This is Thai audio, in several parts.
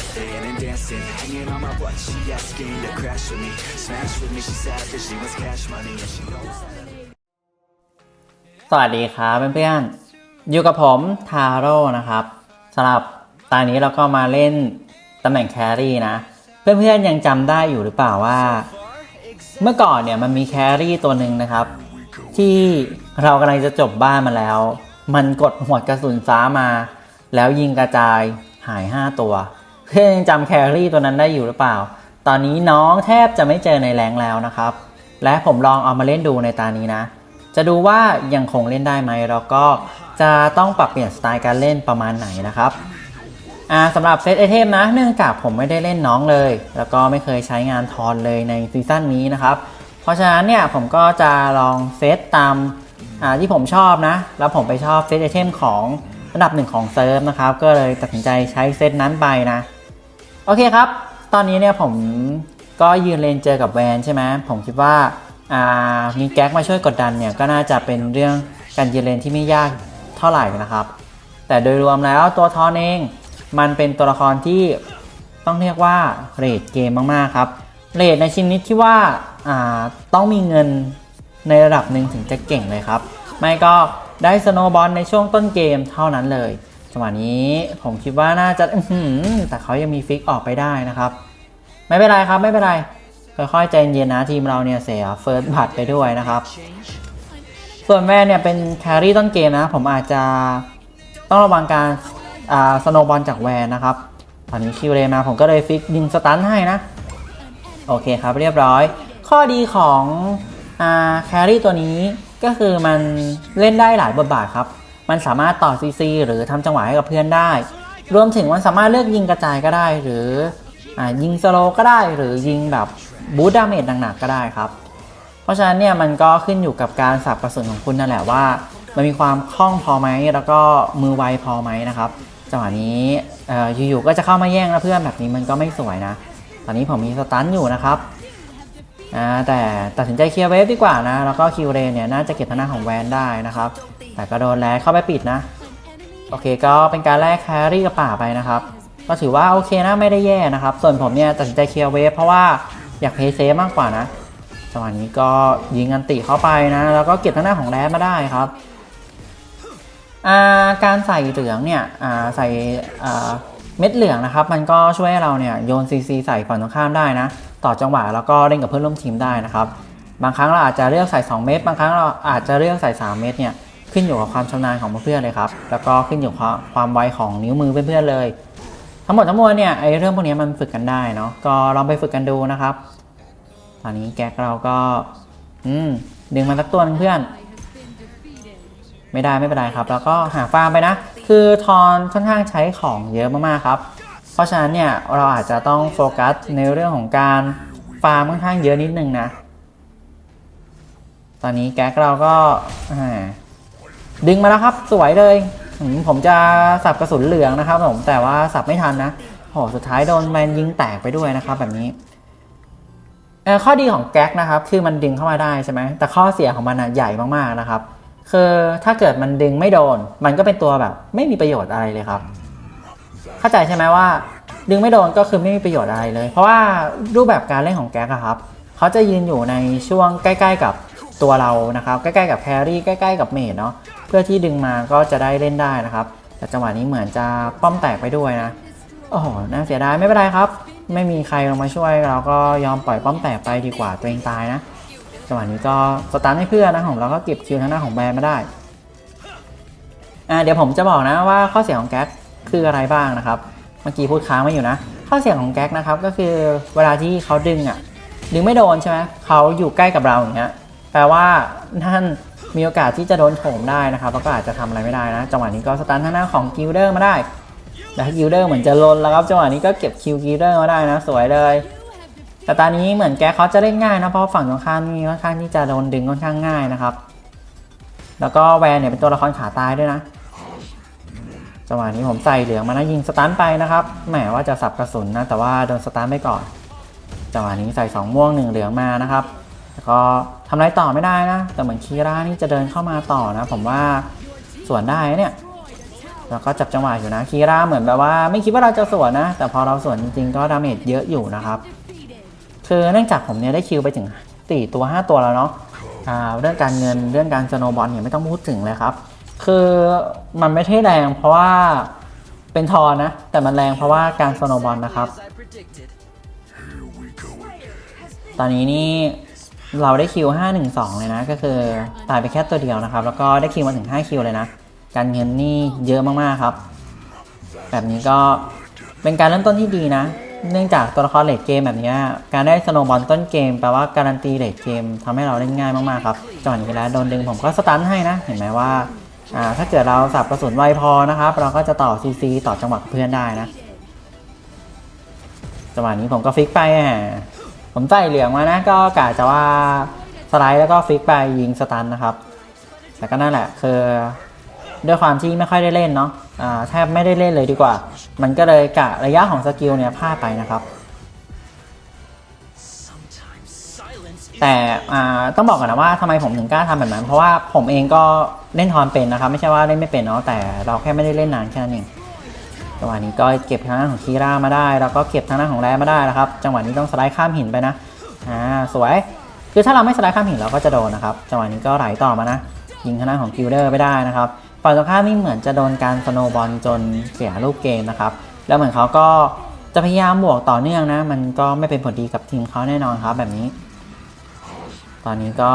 laughing and dancing. Hanging on my butt, she asking to crash with me. Smash with me, she sad cause she wants cash money and she knows. สวัสดีครับเพื่อนๆ อยู่กับผมทาโร่นะครับสำหรับตอนนี้เราก็มาเล่นตำแหน่งแครี่นะ เพื่อนๆยังจำได้อยู่หรือเปล่าว่า เมื่อก่อนเนี่ยมันมีแครี่ตัวหนึ่งนะครับ ที่เรากำลังจะจบบ้านมาแล้ว มันกดหัวกระสุนฟ้ามา แล้วยิงกระจายหาย 5 ตัว เพื่อนยังจำแครี่ตัวนั้นได้อยู่หรือเปล่า ตอนนี้น้องแทบจะไม่เจอในแรงแล้วนะครับ และผมลองเอามาเล่นดูในตานี้นะ จะดูว่ายังคงเล่นได้ไหมแล้วก็จะต้องปรับเปลี่ยนสไตล์การเล่นประมาณไหนนะครับอ่าสำหรับเซตไอเทมนะเนื่องจากผมไม่ได้เล่นน้องเลย แล้วก็ไม่เคยใช้งานทอนเลยในซีซั่นนี้นะครับ เพราะฉะนั้นเนี่ยผมก็จะลองเซตตามอ่าที่ผมชอบนะ แล้วผมไปชอบเซตไอเทมของระดับหนึ่งของเซิร์ฟนะครับ ก็เลยตัดสินใจใช้เซตนั้นไปนะ โอเคครับ ตอนนี้เนี่ยผมก็ยืนเลนเจอกับแวนใช่ไหมผมคิดว่าามีแก๊กมาช่วยกดดันเนี่ยก็น่าจะเป็นเรื่องการยืนเลนที่ไม่ยากเท่าไหร่นะครับ แต่โดยรวมแล้วตัวทอนเองมันเป็นตัวละครที่ต้องเรียกว่าเรทเกมมากๆครับเรทในชิ้นนี้ที่ว่าอ่าต้องมีเงินในระดับหนึ่งถึงจะเก่งเลยครับ ไม่ก็ได้สโนบอลในช่วงต้นเกมเท่านั้นเลย จังหวะนี้ผมคิดว่าน่าจะแต่เขายังมีฟิกออกไปได้นะครับ ไม่เป็นไรครับไม่เป็นไรค่อยๆใจเย็นนะทีมเราเนี่ยเสียเฟิร์สบัตไปด้วยนะครับ ส่วนแม่เนี่ยเป็นแครี่ต้นเกมนะ ผมอาจจะต้องระวังการอ่าสโนบอลจากแวนนะครับตอนนี้คิวเรมาผมก็เลยฟิกยิงสตันให้นะ โอเคครับเรียบร้อย ข้อดีของอ่าแครี่ตัวนี้ก็คือมันเล่นได้หลายบทบาทครับ มันสามารถต่อซีซีหรือทำจังหวะให้กับเพื่อนได้ รวมถึงมันสามารถเลือกยิงกระจายก็ได้ หรืออยิงสโลก็ได้ หรือยิงแบบบูทดาเมจหนักๆก็ได้ครับ เพราะฉะนั้นเนี่ยมันก็ขึ้นอยู่กับการสับกระสุนของคุณนั่นแหละว่า มันมีความคล่องพอไหมแล้วก็มือไวพอไหมนะครับจังหวะนี้เอ่อยู่ๆก็จะเข้ามาแย่งแล้วเพื่อนแบบนี้มันก็ไม่สวยนะ ตอนนี้ผมมีสตันอยู่นะครับแต่ตัดสินใจเคลียร์เวฟดีกว่านะ แล้วก็คิวเรนเนี่ยน่าจะเก็บทาหน้าของแวนได้นะครับ แต่ก็โดนแลกเข้าไปปิดนะ โอเคก็เป็นการแลกแครี่กับป่าไปนะครับ ก็ถือว่าโอเคนะไม่ได้แย่นะครับ ส่วนผมเนี่ยตัดสินใจเคลียร์เวฟเพราะว่าอยากเพย์เซฟมากกว่านะจังหวะนี้ก็ยิงอันติเข้าไปนะ แล้วก็เก็บทางหน้าของแรดมาได้ครับาการใส่เหลืองเนี่ยใส่เม็ดเหลืองนะครับ มันก็ช่วยให้เราเนี่ยโยนซีซีใส่ฝั่งตรงข้ามได้นะ ต่อจังหวะแล้วก็เล่นกับเพื่อนร่วมทีมได้นะครับ บางครั้งเราอาจจะเลือกใส่ 2 เม็ดบางครั้งเราอาจจะเลือกใส่ 3 เม็ดเนี่ย ขึ้นอยู่กับความชำนาญของเพื่อนๆเลยครับ แล้วก็ขึ้นอยู่กับความไวของนิ้วมือเพื่อนๆเลย ทั้งหมดทั้งมวลเนี่ยไอ้เรื่องพวกนี้มันฝึกกันได้เนาะก็ลองไปฝึกกันดูนะครับ ตอนนี้แก๊กเราก็อืมดึงมาสักตัวนึงเพื่อน ไม่ได้ไม่เป็นไรครับ แล้วก็หาฟาร์มไปนะ คือทอนค่อนข้างใช้ของเยอะมากๆครับ เพราะฉะนั้นเนี่ยเราอาจจะต้องโฟกัสในเรื่องของการฟาร์มค่อนข้างเยอะนิดนึงนะ ตอนนี้แก๊กเราก็อ่า ดึงมาแล้วครับ สวยเลย ผมจะสับกระสุนเหลืองนะครับผมแต่ว่าสับไม่ทันนะโหสุดท้ายโดนแมนยิงแตกไปด้วยนะครับ แบบนี้เอ่อข้อดีของแก๊กนะครับคือมันดึงเข้ามาได้ใช่ไหมแต่ข้อเสียของมันอะใหญ่มากๆนะครับ คือถ้าเกิดมันดึงไม่โดน มันก็เป็นตัวแบบ ไม่มีประโยชน์อะไรเลยครับ เข้าใจใช่ไหมว่า ดึงไม่โดนก็คือไม่มีประโยชน์อะไรเลย เพราะว่ารูปแบบการเล่นของแก๊กครับเขาจะยืนอยู่ในช่วงใกล้ ๆ กับ ตัวเรานะครับ ใกล้ๆกับแครี่ใกล้ๆกับเมดเนาะเพื่อที่ดึงมาก็จะได้เล่นได้นะครับ แต่จังหวะนี้เหมือนจะป้อมแตกไปด้วยนะโอ้โหน่าเสียดายไม่เป็นไรครับ ไม่มีใครลงมาช่วยเราก็ยอมปล่อยป้อมแตกไปดีกว่าตัวเองตายนะจังหวะนี้ก็สตาร์ทให้เพื่อนนะของเราก็เก็บคิวทางหน้าของแบรนด์มาได้อ่าเดี๋ยวผมจะบอกนะว่าข้อเสียของแก๊กคืออะไรบ้างนะครับ เมื่อกี้พูดค้างไม่อยู่นะ ข้อเสียของแก๊กนะครับก็คือเวลาที่เขาดึงอะดึงไม่โดนใช่ไหมเขาอยู่ใกล้กับเราอย่างเงี้ย แปลว่าท่านมีโอกาสที่จะโดนโถมได้นะครับแล้วก็อาจจะทำอะไรไม่ได้นะจังหวะนี้ก็สตาร์ททางหน้าของกิลเดอร์มาได้แล้วกิลเดอร์เหมือนจะลนแล้วครับจังหวะนี้ก็เก็บคิวกิลเดอร์มาได้นะ สวยเลย แต่ตอนนี้เหมือนแกเขาจะเล่นง่ายนะเพราะฝั่งตรงข้ามนี่ค่อนข้างที่จะโดนดึงค่อนข้างง่ายนะครับ แล้วก็แวนเนี่ยเป็นตัวละครขาตายด้วยนะจังหวะนี้ผมใส่เหลืองมานะยิงสตันไปนะครับแหมว่าจะสับกระสุนนะแต่ว่าโดนสตันไปก่อนจังหวะนี้ใส่สองม่วงหนึ่งเหลืองมานะครับ แล้วก็ทำอะไรต่อไม่ได้นะ แต่เหมือนคีร่านี่จะเดินเข้ามาต่อนะ ผมว่าสวนได้เนี่ยแล้วก็จับจังหวะอยู่นะคีร่าเหมือนแบบว่า ไม่คิดว่าเราจะสวนนะ แต่พอเราสวนจริงๆก็ดาเมจเยอะอยู่นะครับ คือเนื่องจากผมเนี่ยได้คิวไปถึง4ตัว 5 ตัวแล้วเนาะเรื่องการเงินเรื่องการสโนบอลเนี่ยไม่ต้องพูดถึงเลยครับ คือมันไม่ใช่แรงเพราะว่าเป็นทอนนะแต่มันแรงเพราะว่าการสโนบอลนะครับ ตอนนี้นี่ เราได้คิว 512 เลยนะ ก็คือตายไปแค่ตัวเดียวนะครับ แล้วก็ได้คิวมาถึง 5 คิวเลยนะ การเงินนี่เยอะมากๆครับ แบบนี้ก็เป็นการเริ่มต้นที่ดีนะ เนื่องจากตัวละครเลดเกมแบบนี้ การได้สโนบอลต้นเกมแปลว่าการันตีเลดเกมทำให้เราเล่นง่ายมากๆครับจังหวะนี้แล้วโดนดึงผมก็สตันให้นะ เห็นไหมว่าถ้าเกิดเราสับกระสุนไวพอนะครับ เราก็จะต่อซีซีต่อจังหวะเพื่อนได้นะจังหวะนี้ผมก็ฟิกไปอะ ผมใส่เหลืองมานะก็กะจะว่าสไลด์แล้วก็ฟิกไปยิงสตันนะครับ แต่ก็นั่นแหละคือด้วยความที่ไม่ค่อยได้เล่นเนาะแทบไม่ได้เล่นเลยดีกว่า มันก็เลยกะระยะของสกิลเนี่ยพลาดไปนะครับแต่ต้องบอกก่อนนะว่าทำไมผมถึงกล้าทำแบบนั้น เพราะว่าผมเองก็เล่นทอนเป็นนะครับ ไม่ใช่ว่าเล่นไม่เป็นเนาะแต่เราแค่ไม่ได้เล่นนานแค่นั้นเอง จังหวะนี้ก็เก็บทางด้านของคีร่ามาได้ แล้วก็เก็บทางด้านของแรมาได้นะครับ จังหวะนี้ต้องสไลด์ข้ามหินไปนะอ่าสวยคือถ้าเราไม่สไลด์ข้ามหินเราก็จะโดนนะครับจังหวะนี้ก็ไหลต่อมานะยิงทางด้านของกิลเดอร์ไม่ได้นะครับฝ่ายตรงข้ามนี่เหมือนจะโดนการสโนว์บอลจนเสียลูกเกมนะครับแล้วเหมือนเขาก็จะพยายามบวกต่อเนื่องนะ มันก็ไม่เป็นผลดีกับทีมเขาแน่นอนครับแบบนี้ ตอนนี้ก็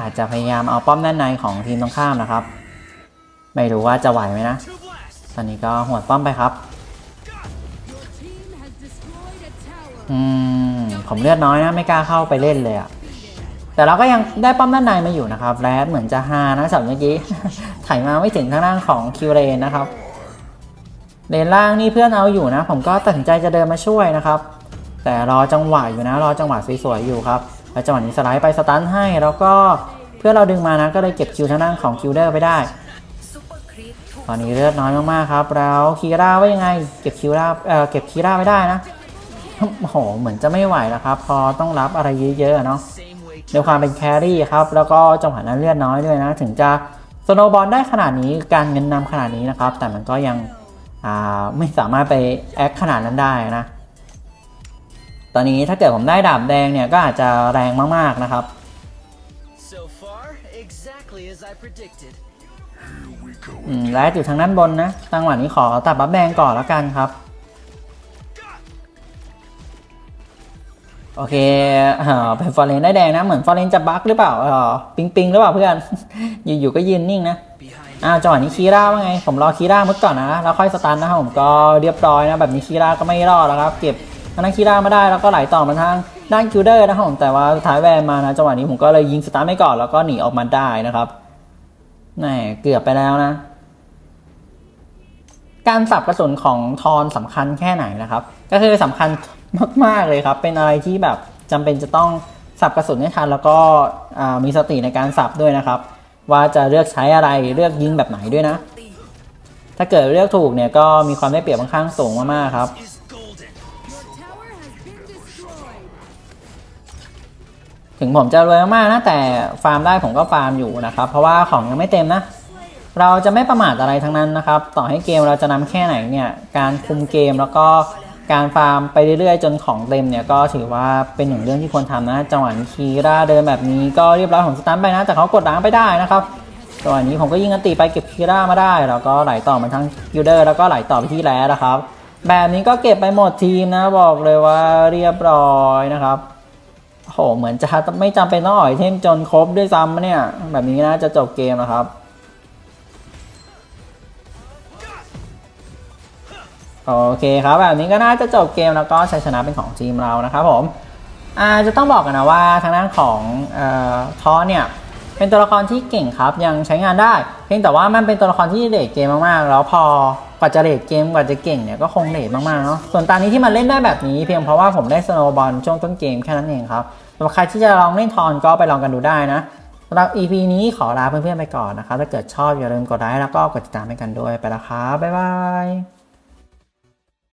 อาจจะพยายามเอาป้อมด้านในของทีมตรงข้ามนะครับ ไม่รู้ว่าจะไหวไหมนะ ตอนนี้ก็หวดป้อมไปครับ อืม ผมเลือดน้อยนะ ไม่กล้าเข้าไปเล่นเลยอะแต่เราก็ยังได้ป้อมด้านในมาอยู่นะครับแรดเหมือนจะฮานะสับเมื่อกี้ไถมาไม่ถึงทางด้านของคิวเรนนะครับเลนล่างนี่เพื่อนเอาอยู่นะ ผมก็ตัดสินใจจะเดินมาช่วยนะครับ แต่รอจังหวะอยู่นะรอจังหวะสวยๆอยู่ครับแล้วจังหวะนี้สไลด์ไปสตันให้แล้วก็เพื่อนเราดึงมานะก็เลยเก็บคิวทางด้านของคิวเดอร์ไปได้ ตอนนี้เลือดน้อยมากๆครับแล้วคีร่าว่ายังไง เก็บคิร่าเอ่อเก็บคีร่าไม่ได้นะโอ้โหเหมือนจะไม่ไหวแล้วครับ พอต้องรับอะไรเยอะๆเนาะด้วยความเป็นแครี่ครับ แล้วก็จังหวะนั้นเลือดน้อยด้วยนะ ถึงจะสโนบอลได้ขนาดนี้การเงินนำขนาดนี้นะครับ แต่มันก็ยังอ่าไม่สามารถไปแอคขนาดนั้นได้นะ ตอนนี้ถ้าเกิดผมได้ดาบแดงเนี่ยก็อาจจะแรงมากๆนะครับ So far, exactly as I predicted. อืมและอยู่ทางด้านบนนะจังหวะนี้ขอตัดบัฟแดงก่อนแล้วกันครับ โอเคเออเป็นฟอร์เรนได้แดงนะ เหมือนฟอร์เรนจะบั๊กหรือเปล่าเออปิงปิงหรือเปล่าเพื่อน อยู่ๆก็ยืนนิ่งนะอ้าวจังหวะนี้คีร่าว่าไง ผมรอคีร่ามุดก่อนนะ แล้วค่อยสตันนะครับผมก็เรียบร้อยนะ แบบนี้คีร่าก็ไม่รอดแล้วครับ เก็บทางด้นคีร่ามาได้แล้วก็ไหลต่อมาทางด้านคิวเดอร์นะครับผมแต่ว่าท้ายแวนมานะจังหวะนี้ผมก็เลยยิงสตันไปก่อนแล้วก็หนีออกมาได้นะครับ แหมเกือบไปแล้วนะ การสับกระสุนของทอนสำคัญแค่ไหนนะครับ ก็คือสำคัญมาก ๆ เลยครับ เป็นอะไรที่แบบจำเป็นจะต้องสับกระสุนให้ทันแล้วก็มีสติในการสับด้วยนะครับ ว่าจะเลือกใช้อะไรเลือกยิงแบบไหนด้วยนะ ถ้าเกิดเลือกถูกเนี่ยก็มีความได้เปรียบค่อนข้างสูงมากๆครับ ถึงผมจะรวยมากๆนะแต่ฟาร์มได้ผมก็ฟาร์มอยู่นะครับ เพราะว่าของยังไม่เต็มนะ เราจะไม่ประมาทอะไรทั้งนั้นนะครับ ต่อให้เกมเราจะนำแค่ไหนเนี่ยการคุมเกมแล้วก็การฟาร์มไปเรื่อยๆ จนของเต็มเนี่ยก็ถือว่าเป็นหนึ่งเรื่องที่ควรทำนะจังหวะนี้คีร่าเดินแบบนี้ก็เรียบร้อยผมสตันไปนะ แต่เขากดล้างไปได้นะครับจังหวะนี้ผมก็ยิงอันตีไปเก็บคีร่ามาได้ แล้วก็ไหลต่อมาทั้งยูเดอร์แล้วก็ไหลต่อไปที่แรดนะครับ แบบนี้ก็เก็บไปหมดทีมนะบอกเลยว่าเรียบร้อยนะครับ โอ้โหเหมือนจะไม่จำเป็นต้องอ่อยเทมจนครบด้วยซ้ำเนี่ย แบบนี้นะจะจบเกมนะครับ โอเคครับแบบนี้ก็น่าจะจบเกมแล้วก็ชัยชนะเป็นของทีมเรานะครับผมอาจะต้องบอกกันนะว่าทางด้านของออทอเนี่ยเป็นตัวละครที่เก่งครับยังใช้งานได้ เพียงแต่ว่ามันเป็นตัวละครที่เลดเกมมากๆ แล้วพอ ว่าจะเลดเกมกว่าจะเก่งเนี่ยก็คงเลดมากๆเนาะส่วนตอนนี้ที่มันเล่นได้แบบนี้เพียงเพราะว่าผมได้สโนว์บอลช่วงต้นเกมแค่นั้นเองครับสำหรับใครที่จะลองเล่นทอนก็ไปลองกันดูได้นะสำหรับ EP นี้ขอลาเพื่อนๆไปก่อนนะครับถ้าเกิดชอบอย่าลืมกดไลค์แล้วก็กดติดตามให้กันด้วยไปแล้วครับบ๊ายบาย